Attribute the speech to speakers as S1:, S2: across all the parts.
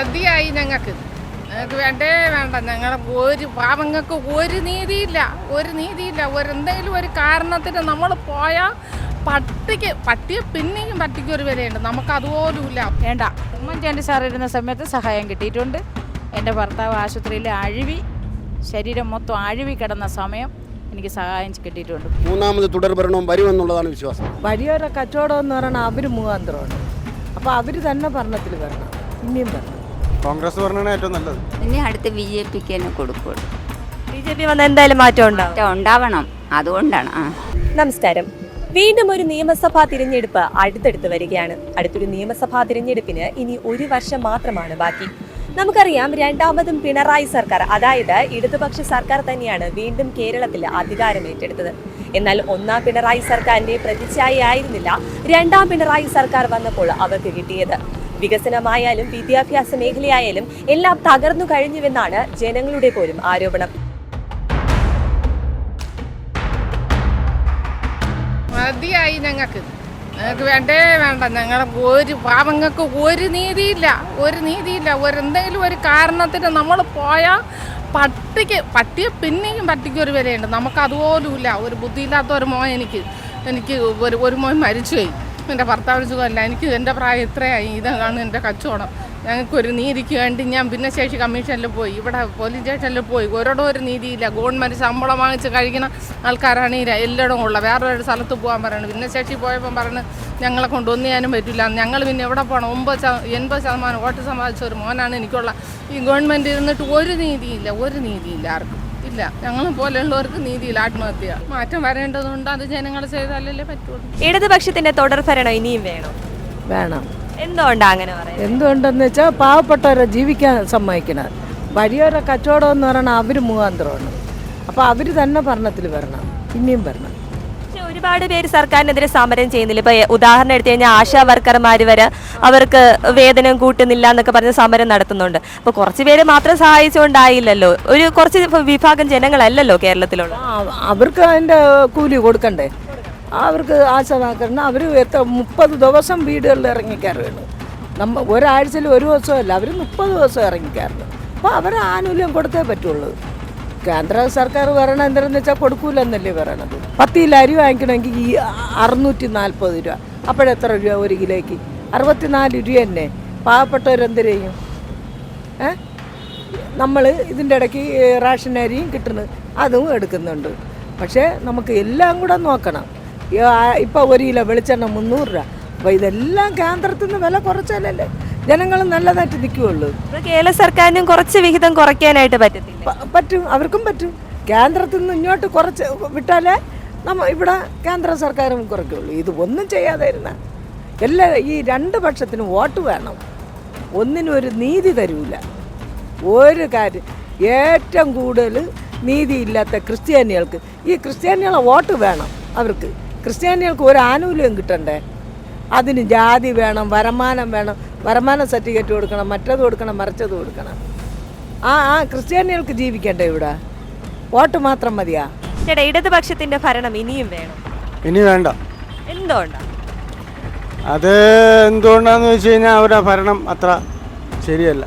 S1: മതിയായി ഞങ്ങൾക്ക്. ഞങ്ങൾക്ക് വേണ്ടേ വേണ്ട. ഞങ്ങളെ ഒരു പാവങ്ങൾക്ക് ഒരു നീതിയില്ല. ഒരു നീതിയില്ല. ഒരു എന്തെങ്കിലും ഒരു കാരണത്തിന് നമ്മൾ പോയാൽ പട്ടിക്ക് പട്ടിയെ പിന്നെയും പട്ടിക്ക് ഒരു വിലയുണ്ട്. നമുക്ക് അതുപോലും ഇല്ല
S2: വേണ്ട. ഉമ്മൻചാണ്ടി സാർ ഇരുന്ന സമയത്ത് സഹായം കിട്ടിയിട്ടുണ്ട്. എന്റെ ഭർത്താവ് ആശുപത്രിയിൽ അഴുവി ശരീരം മൊത്തം അഴിവി കിടന്ന സമയം എനിക്ക് സഹായം കിട്ടിയിട്ടുണ്ട്.
S3: മൂന്നാമത് തുടർ ഭരണവും വരുമെന്നുള്ളതാണ് വിശ്വാസം.
S4: വലിയൊരു കച്ചവടം എന്ന് പറഞ്ഞാൽ അവർ മുഖാന്തരമാണ് അപ്പോൾ അവർ തന്നെ ഭരണത്തിൽ വരണം. ഇനിയും വരണം.
S5: കോൺഗ്രസ് പറഞ്ഞാണ് ഏറ്റവും നല്ലത്.
S6: ഇനി അടുത്ത് ബി ജെ പിക്ക് തന്നെ കൊടുക്കുള്ളൂ.
S7: ബി ജെ പി വന്ന എന്തായാലും മാറ്റം ഉണ്ടാവും.
S6: മാറ്റം ഉണ്ടാവണം. അതുകൊണ്ടാണ് ആ.
S7: നമസ്കാരം. വീണ്ടും ഒരു നിയമസഭാ തിരഞ്ഞെടുപ്പ് അടുത്തടുത്ത് വരികയാണ്. അടുത്തൊരു നിയമസഭാ തിരഞ്ഞെടുപ്പിന് ഇനി ഒരു വർഷം മാത്രമാണ് ബാക്കി. നമുക്കറിയാം രണ്ടാമതും പിണറായി സർക്കാർ അതായത് ഇടതുപക്ഷ സർക്കാർ തന്നെയാണ് വീണ്ടും കേരളത്തിൽ അധികാരം ഏറ്റെടുത്തത്. എന്നാൽ ഒന്നാം പിണറായി സർക്കാരിന്റെ പ്രതിച്ഛായ ആയിരുന്നില്ല രണ്ടാം പിണറായി സർക്കാർ വന്നപ്പോൾ അവർക്ക് കിട്ടിയത്. വികസനമായാലും വിദ്യാഭ്യാസ മേഖലയായാലും എല്ലാം തകർന്നു കഴിഞ്ഞുവെന്നാണ് ജനങ്ങളുടെ പോലും ആരോപണം.
S1: മതിയായി ഞങ്ങൾക്ക്. ഞങ്ങൾക്ക് വേണ്ടേ വേണ്ട. ഞങ്ങളെ ഒരു പാവങ്ങൾക്ക് ഒരു നീതിയില്ല. ഒരു നീതിയില്ല. ഒരു എന്തെങ്കിലും ഒരു കാരണത്തിന് നമ്മൾ പോയാൽ പട്ടിക്ക് പട്ടിയെ പിന്നെയും പട്ടിക്ക് ഒരു വിലയുണ്ട്. നമുക്ക് അതുപോലും ഇല്ല ഒരു ബുദ്ധിയില്ലാത്ത ഒരു മോൻ എനിക്ക് എനിക്ക് ഒരു ഒരു മോൻ മരിച്ചുപോയി. എന്റെ ഭർത്താവിന് സുഖമല്ല. എനിക്ക് എന്റെ പ്രായം ഇത്രയായി. ഇതാണ് എന്റെ കച്ചവടം. ഞങ്ങൾക്കൊരു നീതിക്ക് വേണ്ടി ഞാൻ ഭിന്നശേഷി കമ്മീഷനിൽ പോയി. ഇവിടെ പോലീസ് സ്റ്റേഷനിൽ പോയി. ഒരിടം ഒരു നീതിയില്ല. ഗവൺമെന്റ് ശമ്പളം വാങ്ങിച്ച് കഴിക്കുന്ന ആൾക്കാരാണ് ഈ എല്ലായിടവും ഉള്ളത്. വേറൊരു സ്ഥലത്ത് പോകാൻ പറയുന്നത് ഭിന്നശേഷി പോയപ്പം പറഞ്ഞ് ഞങ്ങളെ കൊണ്ട് ഒന്നും ചെയ്യാനും പറ്റില്ല. ഞങ്ങൾ പിന്നെ എവിടെ പോകണം ഒമ്പത് എൺപത് ശതമാനം വോട്ട് സമ്പാദിച്ച ഒരു മോനാണ് എനിക്കുള്ള. ഈ ഗവൺമെന്റ് ഇരുന്നിട്ട് ഒരു നീതിയില്ല. ഒരു നീതിയില്ല ആർക്കും. ഇല്ല. ഞങ്ങളെ പോലെയുള്ളവർക്ക് നീതിയില്ല ആത്മഹത്യ. മാറ്റം വരേണ്ടതുണ്ട് അത് ജനങ്ങൾ ചെയ്താലല്ലേ പറ്റുള്ളൂ.
S7: ഇടതുപക്ഷത്തിന്റെ തുടർ ഭരണം ഇനിയും വേണം?
S4: വേണം.
S7: എന്തുകൊണ്ടാ അങ്ങനെ പറയുന്നത്?
S4: എന്തുകൊണ്ടെന്ന് വെച്ചാൽ പാവപ്പെട്ടവരെ ജീവിക്കാൻ സമ്മതിക്കണം വഴിയോര കച്ചവടം എന്ന് പറഞ്ഞാൽ അവർ മുഖാന്തരമാണ്. അപ്പോൾ അവർ തന്നെ ഭരണത്തിൽ വരണം. ഇനിയും വരണം.
S7: ഒരുപാട് പേര് സർക്കാരിനെതിരെ സമരം ചെയ്യുന്നില്ല. ഇപ്പൊ ഉദാഹരണം എടുത്തു കഴിഞ്ഞാൽ ആശാ വർക്കർമാർ വരെ അവർക്ക് വേതനം കൂട്ടുന്നില്ല എന്നൊക്കെ പറഞ്ഞ് സമരം നടത്തുന്നുണ്ട്. അപ്പൊ കുറച്ച് പേര് മാത്രം സഹായിച്ചുകൊണ്ടായില്ലല്ലോ ഒരു കുറച്ച് വിഭാഗം ജനങ്ങളല്ലല്ലോ കേരളത്തിലുള്ള.
S4: അവർക്ക് അതിന്റെ കൂലി കൊടുക്കണ്ടേ? അവർക്ക് ആശമാക്കണം അവർ എത്ര മുപ്പത് ദിവസം വീടുകളിൽ ഇറങ്ങിക്കാറുണ്ട് നമ്മ ഒരാഴ്ചയിൽ ഒരു ദിവസമല്ല അവർ മുപ്പത് ദിവസം ഇറങ്ങിക്കാറുണ്ട് അപ്പോൾ അവർ ആനുകൂല്യം കൊടുത്തേ പറ്റുള്ളൂ. കേന്ദ്ര സർക്കാർ പറയണത് എന്താണെന്ന് വെച്ചാൽ കൊടുക്കൂലെന്നല്ലേ പറയണത്. പത്ത് കിലോ അരി വാങ്ങിക്കണമെങ്കിൽ ഈ അറുന്നൂറ്റി നാൽപ്പത് രൂപ അപ്പോഴെത്ര രൂപ ഒരു കിലോയ്ക്ക്? അറുപത്തിനാല് രൂപ തന്നെ പാവപ്പെട്ടവരെന്ത് ചെയ്യും? ഏ? നമ്മൾ ഇതിന്റെ ഇടയ്ക്ക് റേഷൻ അരിയും കിട്ടുന്നു അതും എടുക്കുന്നുണ്ട്. പക്ഷേ നമുക്ക് എല്ലാം കൂടെ നോക്കണം. ഇപ്പോൾ ഒരു കിലോ വെളിച്ചെണ്ണ മുന്നൂറ് രൂപ. അപ്പോൾ ഇതെല്ലാം കേന്ദ്രത്തിൽ നിന്ന് വില കുറച്ചാലല്ലേ ജനങ്ങൾ നല്ലതായിട്ട് നിൽക്കുകയുള്ളൂ.
S7: കേരള സർക്കാരിനും കുറച്ച് വിഹിതം കുറയ്ക്കാനായിട്ട് പറ്റത്തില്ല.
S4: പറ്റും അവർക്കും പറ്റും. കേന്ദ്രത്തിൽ നിന്ന് ഇങ്ങോട്ട് കുറച്ച് വിട്ടാലേ നമ്മ ഇവിടെ കേന്ദ്ര സർക്കാരും കുറയ്ക്കുള്ളൂ ഇത് ഒന്നും ചെയ്യാതെ ഇരുന്ന എല്ലാ ഈ രണ്ട് പക്ഷത്തിനും വോട്ട് വേണം. ഒന്നിനും ഒരു നീതി തരൂല. ഒരു കാര്യം ഏറ്റവും കൂടുതൽ നീതിയില്ലാത്ത ക്രിസ്ത്യാനികൾക്ക് ഈ ക്രിസ്ത്യാനികളെ വോട്ട് വേണം അവർക്ക്. ക്രിസ്ത്യാനികൾക്ക് ഒരു ആനുകൂല്യം കിട്ടണ്ടേ? അതിന് ജാതി വേണം വരുമാനം വേണം വരുമാന സർട്ടിഫിക്കറ്റ് കൊടുക്കണം മറ്റത് കൊടുക്കണം മറിച്ചത് കൊടുക്കണം. ആ ആ ക്രിസ്ത്യാനികൾക്ക് ജീവിക്കണ്ടേ ഇവിടെ? വോട്ട് മാത്രം മതിയാ?
S7: ചേട്ടാ ഇടതുപക്ഷത്തിന്റെ ഭരണം ഇനിയും വേണം.
S5: ഇനി വേണ്ട.
S7: എന്തുകൊണ്ടാ?
S5: അത് എന്തുകൊണ്ടാന്ന് വെച്ച് കഴിഞ്ഞാൽ അവരുടെ ഭരണം അത്ര ശരിയല്ല.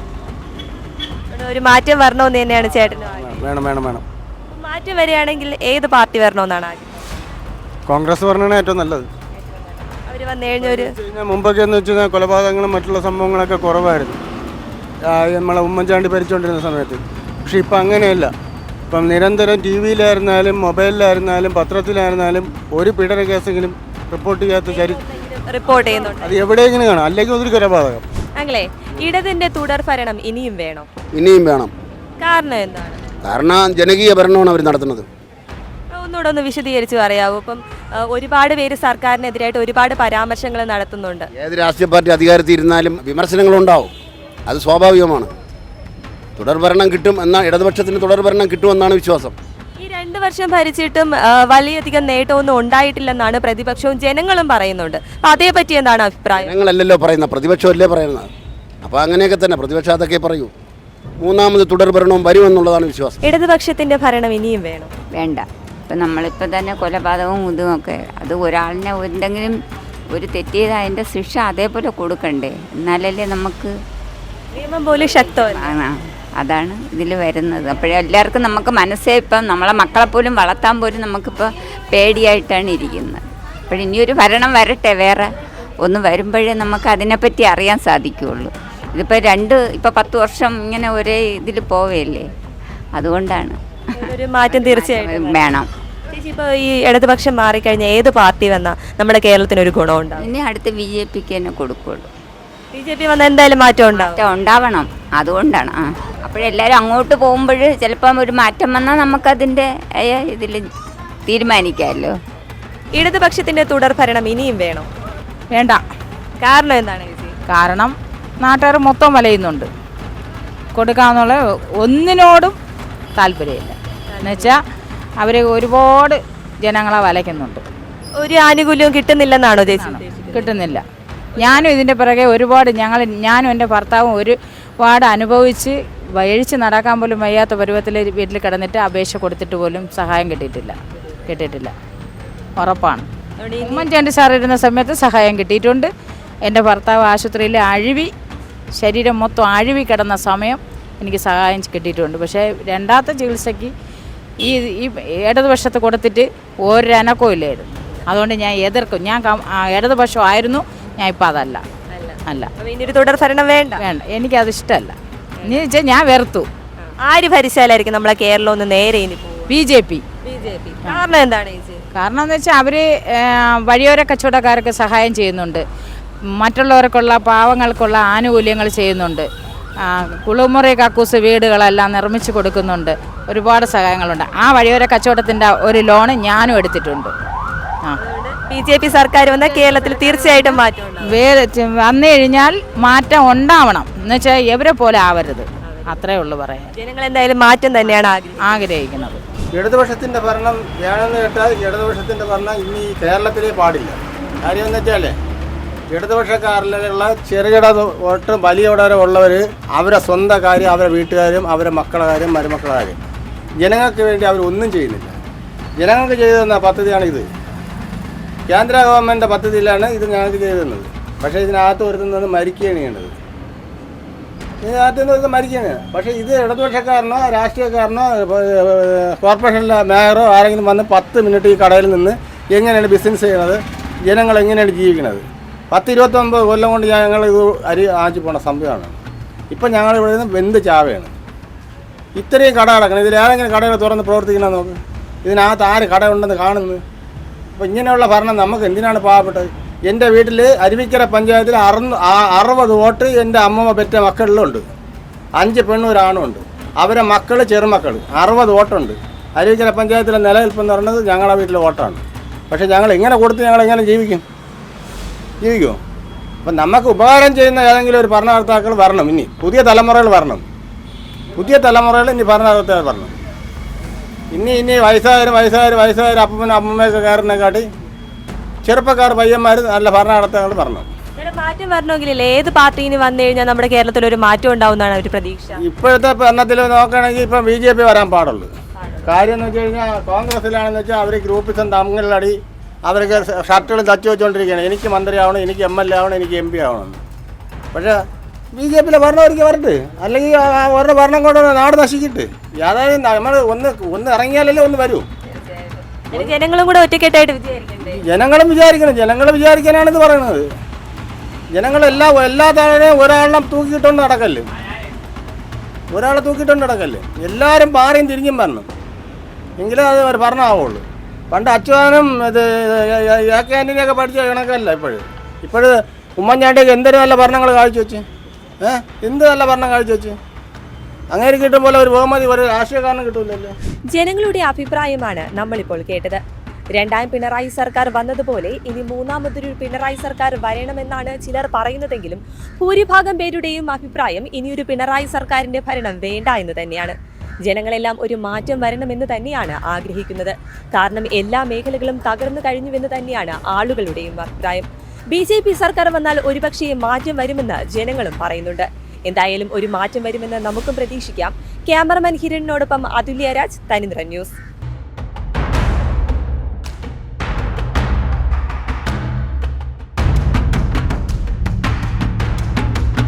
S7: ഇവിടെ ഒരു മാറ്റം വരണമെന്ന് തന്നെയാണ് ചേട്ടൻ ആഗ്രഹം.
S5: വേണം വേണം വേണം.
S7: മാറ്റം വരികയാണെങ്കിൽ ഏത് പാർട്ടി വരണമെന്നാണ് ആഗ്രഹം?
S5: കോൺഗ്രസ് പറഞ്ഞാണ് ഏറ്റവും നല്ലത്.
S7: വന്നു
S5: മുമ്പൊക്കെ എന്ന് വെച്ചാൽ കൊലപാതകങ്ങളും മറ്റുള്ള സംഭവങ്ങളൊക്കെ കുറവായിരുന്നു. നമ്മളെ ഉമ്മൻചാണ്ടി ഭരിച്ചുകൊണ്ടിരുന്ന സമയത്ത്. പക്ഷെ ഇപ്പം അങ്ങനെയല്ല. ഇപ്പം നിരന്തരം ടി വിയിലായിരുന്നാലും മൊബൈലിലായിരുന്നാലും പത്രത്തിലായിരുന്നാലും ഒരു പീഡന കേസെങ്കിലും റിപ്പോർട്ട് ചെയ്യാത്ത ചരി
S7: റിപ്പോർട്ട് ചെയ്യുന്നുണ്ട്.
S5: അത് എവിടെയെങ്കിലും കാണാം. അല്ലെങ്കിൽ ഒരു കൊലപാതകം.
S7: അങ്ങളെ ഇടതിന്റെ തുടർ ഭരണം ഇനിയും വേണം?
S3: ഇനിയും വേണം.
S7: കാരണം എന്താണ്?
S3: കാരണം ജനകീയ ഭരണമാണ് അവർ നടത്തുന്നത്.
S7: ഒന്നുകൂടെ ഒന്ന് വിശദീകരിച്ച് പറയാവൂ. ഇപ്പം ഒരുപാട് പേര് സർക്കാരിനെതിരായിട്ട് ഒരുപാട് പരാമർശങ്ങൾ നടത്തുന്നുണ്ട്.
S3: ഏത് രാഷ്ട്രീയ പാർട്ടി അധികാരത്തിൽ ഇരുന്നാലും വിമർശനങ്ങൾ ഉണ്ടാവും. അത് സ്വാഭാവികമാണ്. തുടർ ഭരണം കിട്ടും എന്ന ഇടതുപക്ഷത്തിന് തുടർഭരണം കിട്ടുമെന്നാണ് വിശ്വാസം.
S7: ഈ രണ്ട് വർഷം ഭരിച്ചിട്ടും വലിയധികം നേട്ടമൊന്നും ഉണ്ടായിട്ടില്ലെന്നാണ് പ്രതിപക്ഷവും ജനങ്ങളും പറയുന്നുണ്ട്. അപ്പൊ അതേപറ്റി എന്താണ് അഭിപ്രായം?
S3: ജനങ്ങളല്ലല്ലോ പറയുന്നത് പ്രതിപക്ഷമല്ലേ പറയുന്നത്. അപ്പോൾ അങ്ങനെയൊക്കെ തന്നെ പ്രതിപക്ഷം അതൊക്കെ പറയൂ. മൂന്നാമത് തുടർഭരണവും വരുമെന്നുള്ളതാണ് വിശ്വാസം.
S7: ഇടതുപക്ഷത്തിന്റെ ഭരണം ഇനിയും വേണം.
S6: വേണ്ട. ഇപ്പം നമ്മളിപ്പോൾ തന്നെ കൊലപാതകവും ഇതുമൊക്കെ അത് ഒരാളിനെ എന്തെങ്കിലും ഒരു തെറ്റ് ചെയ്താൽ അതിന്റെ ശിക്ഷ അതേപോലെ കൊടുക്കണ്ടേ? എന്നാലല്ലേ നമുക്ക്
S7: നിയമം പോലെ
S6: ശക്തമാണ് അതാണ് ഇതിൽ വരുന്നത്. അപ്പോഴേ എല്ലാവർക്കും നമുക്ക് മനസ്സേ ഇപ്പം നമ്മളെ മക്കളെ പോലും വളർത്താൻ പോലും നമുക്കിപ്പോൾ പേടിയായിട്ടാണ് ഇരിക്കുന്നത്. അപ്പോഴിനിയൊരു ഭരണം വരട്ടെ വേറെ ഒന്ന് വരുമ്പോഴേ നമുക്ക് അതിനെപ്പറ്റി അറിയാൻ സാധിക്കുകയുള്ളൂ. ഇതിപ്പോൾ രണ്ട് ഇപ്പോൾ പത്ത് വർഷം ഇങ്ങനെ ഒരേ ഇതിൽ പോവുകയല്ലേ അതുകൊണ്ടാണ്.
S7: ഒരു മാറ്റം തീർച്ചയായിട്ടും
S6: വേണം.
S7: ചേച്ചി ഇപ്പോൾ ഈ ഇടതുപക്ഷം മാറിക്കഴിഞ്ഞാൽ ഏത് പാർട്ടി വന്നാൽ നമ്മുടെ കേരളത്തിന് ഒരു ഗുണമുണ്ടാവും
S6: ഇനി അടുത്ത് ബി ജെ പിക്ക് തന്നെ കൊടുക്കുള്ളൂ.
S7: ബി ജെ പി വന്നാൽ എന്തായാലും മാറ്റം ഉണ്ടാവും?
S6: മാറ്റം ഉണ്ടാവണം. അതുകൊണ്ടാണ്. ആ. അപ്പോഴെല്ലാവരും അങ്ങോട്ട് പോകുമ്പോൾ ചിലപ്പം ഒരു മാറ്റം വന്നാൽ നമുക്കതിന്റെ ഇതിൽ തീരുമാനിക്കാമല്ലോ.
S7: ഇടതുപക്ഷത്തിന്റെ തുടർ ഭരണം ഇനിയും വേണോ?
S2: വേണ്ട.
S7: കാരണം എന്താണ് ചേച്ചി?
S2: കാരണം നാട്ടുകാർ മൊത്തം വലയുന്നുണ്ട്. കൊടുക്കാന്നുള്ള ഒന്നിനോടും താല്പര്യമില്ല. എന്നുവെച്ചാൽ അവർ ഒരുപാട് ജനങ്ങളെ വലയ്ക്കുന്നുണ്ട്.
S7: ഒരു ആനുകൂല്യവും കിട്ടുന്നില്ലെന്നാണോ ചേച്ചി?
S2: കിട്ടുന്നില്ല. ഞാനും ഇതിന്റെ പിറകെ ഒരുപാട് ഞങ്ങൾ ഞാനും എന്റെ ഭർത്താവും ഒരുപാട് അനുഭവിച്ച് വഴിച്ച് നടക്കാൻ പോലും വയ്യാത്ത പരുവത്തിൽ വീട്ടിൽ കിടന്നിട്ട് അപേക്ഷ കൊടുത്തിട്ട് പോലും സഹായം കിട്ടിയിട്ടില്ല. കിട്ടിയിട്ടില്ല. ഉറപ്പാണ്. ഉമ്മൻചാണ്ടി സാർ ഇരുന്ന സമയത്ത് സഹായം കിട്ടിയിട്ടുണ്ട്. എന്റെ ഭർത്താവ് ആശുപത്രിയിൽ അഴുവി ശരീരം മൊത്തം അഴുവി കിടന്ന സമയം എനിക്ക് സഹായം കിട്ടിയിട്ടുണ്ട്. പക്ഷേ രണ്ടാമത്തെ ചികിത്സയ്ക്ക് ഈ ഈ ഇടതുപക്ഷത്ത് കൊടുത്തിട്ട് ഒരനക്കവും ഇല്ലായിരുന്നു അതുകൊണ്ട് ഞാൻ എതിർക്കും. ഞാൻ ഇടതുപക്ഷമായിരുന്നു ഞാൻ ഇപ്പം അതല്ല. അല്ല.
S7: ഇനി ഒരു തുടർ ഭരണം വേണ്ട.
S2: വേണ്ട. എനിക്കത് ഇഷ്ടമല്ല. എന്ന് വെച്ചാൽ ഞാൻ വെറുത്തു.
S7: ആര് ഭരിച്ചാലായിരിക്കും നമ്മളെ കേരളം ഒന്ന് നേരെ ഇനി
S2: ബി ജെ പി.
S7: കാരണം എന്താണ്
S2: കാരണം എന്ന് വെച്ചാൽ അവർ വഴിയോര കച്ചവടക്കാർക്ക് സഹായം ചെയ്യുന്നുണ്ട്. മറ്റുള്ളവർക്കുള്ള പാവങ്ങൾക്കുള്ള ആനുകൂല്യങ്ങൾ ചെയ്യുന്നുണ്ട്. കുളിമുറി കക്കൂസ് വീടുകളെല്ലാം നിർമ്മിച്ചു കൊടുക്കുന്നുണ്ട്. ഒരുപാട് സഹായങ്ങളുണ്ട്. ആ വഴിയോര കച്ചവടത്തിന്റെ ഒരു ലോണ് ഞാനും എടുത്തിട്ടുണ്ട്. ആ.
S7: ബി ജെ പി സർക്കാർ വന്നാൽ കേരളത്തിൽ തീർച്ചയായിട്ടും മാറ്റം
S2: വേറെ വന്നു കഴിഞ്ഞാൽ മാറ്റം ഉണ്ടാവണം. എന്ന് വെച്ചാൽ എവരെ പോലെ ആവരുത്. അത്രേ ഉള്ളൂ പറയാൻ.
S7: ജനങ്ങൾ എന്തായാലും മാറ്റം തന്നെയാണ് ആഗ്രഹിക്കുന്നത്.
S5: ഇടതുപക്ഷത്തിന്റെ ഭരണം വേണമെന്ന് കേട്ടാൽ ഇടതുപക്ഷത്തിന്റെ ഭരണം ഇനി കേരളത്തിലേ പാടില്ല. കാര്യം എന്ന് വെച്ചാൽ ഇടതുപക്ഷക്കാരിലുള്ള ചെറുകിട വോട്ടും വലിയ വരെ ഉള്ളവർ അവരെ സ്വന്തം കാര്യം അവരെ വീട്ടുകാരും അവരെ മക്കളുടെ കാര്യം മരുമക്കളുടെ കാര്യം ജനങ്ങൾക്ക് വേണ്ടി അവർ ഒന്നും ചെയ്യുന്നില്ല. ജനങ്ങൾക്ക് ചെയ്തു തന്ന പദ്ധതിയാണ് ഇത്. കേന്ദ്ര ഗവൺമെന്റ് പദ്ധതിയിലാണ് ഇത് ഞങ്ങൾക്ക് ചെയ്തു തന്നത്. പക്ഷേ ഇതിനകത്ത് വരുത്തുന്നത് മരിക്കുകയാണ് ചെയ്യേണ്ടത്. ഇതിനകത്ത് നിന്ന് മരിക്കുകയാണ് പക്ഷേ ഇത് ഇടതുപക്ഷക്കാരനോ രാഷ്ട്രീയക്കാരനോ കോർപ്പറേഷനിലെ മേയറോ ആരെങ്കിലും വന്ന് പത്ത് മിനിറ്റ് ഈ കടയിൽ നിന്ന് എങ്ങനെയാണ് ബിസിനസ് ചെയ്യണത് ജനങ്ങൾ എങ്ങനെയാണ് ജീവിക്കുന്നത്? പത്ത് ഇരുപത്തൊമ്പത് കൊല്ലം കൊണ്ട് ഞങ്ങൾ ഇത് അരി ആച്ചു പോണ സംഭവമാണ്. ഇപ്പം ഞങ്ങൾ ഇവിടെ നിന്ന് വെന്ത് ചാവയാണ് ഇത്രയും കട അടക്കണം. ഇതിൽ ഏതെങ്കിലും കടകൾ തുറന്ന് പ്രവർത്തിക്കണം നോക്ക് ഇതിനകത്ത് ആര് കട ഉണ്ടെന്ന് കാണുന്നു. അപ്പോൾ ഇങ്ങനെയുള്ള ഭരണം നമുക്ക് എന്തിനാണ് പാവപ്പെട്ടത്? എന്റെ വീട്ടിൽ അരുവിക്കര പഞ്ചായത്തിൽ അറുന്ന് അറുപത് വോട്ട് എന്റെ അമ്മമ്മ പെറ്റ മക്കളിലുണ്ട്. അഞ്ച് പെണ്ണും ഒരാണും ഉണ്ട് അവരെ മക്കൾ ചെറുമക്കൾ അറുപത് വോട്ടുണ്ട്. അരുവിക്കര പഞ്ചായത്തിലെ നിലനിൽപ്പെന്ന് പറയുന്നത് ഞങ്ങളുടെ വീട്ടിലെ വോട്ടാണ്. പക്ഷേ ഞങ്ങൾ എങ്ങനെ കൊടുത്ത് ഞങ്ങൾ എങ്ങനെ ജീവിക്കും? ജീവിക്കുമോ അപ്പം നമുക്ക് ഉപകാരം ചെയ്യുന്ന ഏതെങ്കിലും ഒരു ഭരണകർത്താക്കൾ വരണം. ഇനി പുതിയ തലമുറകൾ വരണം. പുതിയ തലമുറകൾ ഇനി ഭരണകർത്താക്കൾ വരണം. ഇനി ഇനി വയസ്സായാലും വയസ്സായാലും വയസ്സായാലും അപ്പനും അമ്മമ്മയൊക്കെ കയറുന്നതിനെക്കാട്ടി ചെറുപ്പക്കാർ പയ്യന്മാർ നല്ല ഭരണകർത്താക്കൾ വരണം.
S7: മാറ്റം വരണമെങ്കിൽ ഏത് പാർട്ടി ഇനി വന്നു കഴിഞ്ഞാൽ നമ്മുടെ കേരളത്തിൽ ഒരു മാറ്റം ഉണ്ടാവുന്നതാണ് ഒരു പ്രതീക്ഷ.
S5: ഇപ്പോഴത്തെ ഭരണത്തിൽ നോക്കുകയാണെങ്കിൽ ഇപ്പം ബി ജെ പി വരാൻ പാടുള്ളൂ. കാര്യം എന്ന് വെച്ച് കഴിഞ്ഞാൽ കോൺഗ്രസിലാണെന്ന് വെച്ചാൽ അവർ ഗ്രൂപ്പിസം തമ്മിലടി അവർക്ക് ഷർട്ടുകൾ തച്ചു വെച്ചുകൊണ്ടിരിക്കുകയാണ് എനിക്ക് മന്ത്രിയാവണം എനിക്ക് എം എൽ എ ആവണം എനിക്ക് എം പി ആവണം. പക്ഷേ ബി ജെ പിയിലെ ഭരണം ഒരിക്കൽ വരട്ടെ. അല്ലെങ്കിൽ അവരുടെ ഭരണം കൊണ്ട് നാട് നശിക്കട്ടെ. അതായത് നമ്മൾ ഒന്ന് ഒന്ന് ഇറങ്ങിയാലല്ലേ ഒന്ന് വരൂ.
S7: ജനങ്ങളും കൂടെ ഒറ്റക്കെട്ടായിട്ട്
S5: ജനങ്ങളും വിചാരിക്കണം. ജനങ്ങൾ വിചാരിക്കാനാണ് ഇത് പറയുന്നത്. ജനങ്ങളെല്ലാം എല്ലാ താഴെയും ഒരാളെ തൂക്കിയിട്ടുണ്ട് നടക്കല്ലേ. ഒരാളെ തൂക്കിയിട്ടുണ്ട് നടക്കല്ലേ. എല്ലാവരും പാറയും തിരിഞ്ഞും വരണം. എങ്കിലേ അത് ഒരു ഭരണമാവുള്ളൂ. പണ്ട് അച്യുതാനും ഇത് എ കെ ആന്റണിയൊക്കെ പഠിച്ച കണക്കല്ല ഇപ്പോഴും. ഇപ്പോഴ് ഉമ്മൻചാണ്ടിയൊക്കെ എന്തൊരു നല്ല ഭരണങ്ങൾ കാഴ്ച വെച്ച്? ഏഹ് എന്ത് നല്ല ഭരണം കാഴ്ച വെച്ച്? അങ്ങനെ കിട്ടും പോലെ ഒരു ബഹുമതി ഒരു രാഷ്ട്രീയക്കാരന് കിട്ടൂലല്ലോ.
S7: ജനങ്ങളുടെ അഭിപ്രായമാണ് നമ്മളിപ്പോൾ കേട്ടത്. രണ്ടാം പിണറായി സർക്കാർ വന്നതുപോലെ ഇനി മൂന്നാമതൊരു പിണറായി സർക്കാർ വരണമെന്നാണ് ചിലർ പറയുന്നതെങ്കിലും ഭൂരിഭാഗം പേരുടെയും അഭിപ്രായം ഇനിയൊരു പിണറായി സർക്കാരിന്റെ ഭരണം വേണ്ട എന്ന് തന്നെയാണ്. ജനങ്ങളെല്ലാം ഒരു മാറ്റം വരണമെന്ന് തന്നെയാണ് ആഗ്രഹിക്കുന്നത്. കാരണം എല്ലാ മേഖലകളും തകർന്നു കഴിഞ്ഞുവെന്ന് തന്നെയാണ് ആളുകളുടെയും അഭിപ്രായം. ബി ജെ പി സർക്കാർ വന്നാൽ ഒരുപക്ഷെ മാറ്റം വരുമെന്ന് ജനങ്ങളും പറയുന്നുണ്ട്. എന്തായാലും ഒരു മാറ്റം വരുമെന്ന് നമുക്കും പ്രതീക്ഷിക്കാം. ക്യാമറമാൻ ഹിരണിനോടൊപ്പം അതുല്യ രാജ് തനിന്ദ്ര ന്യൂസ്.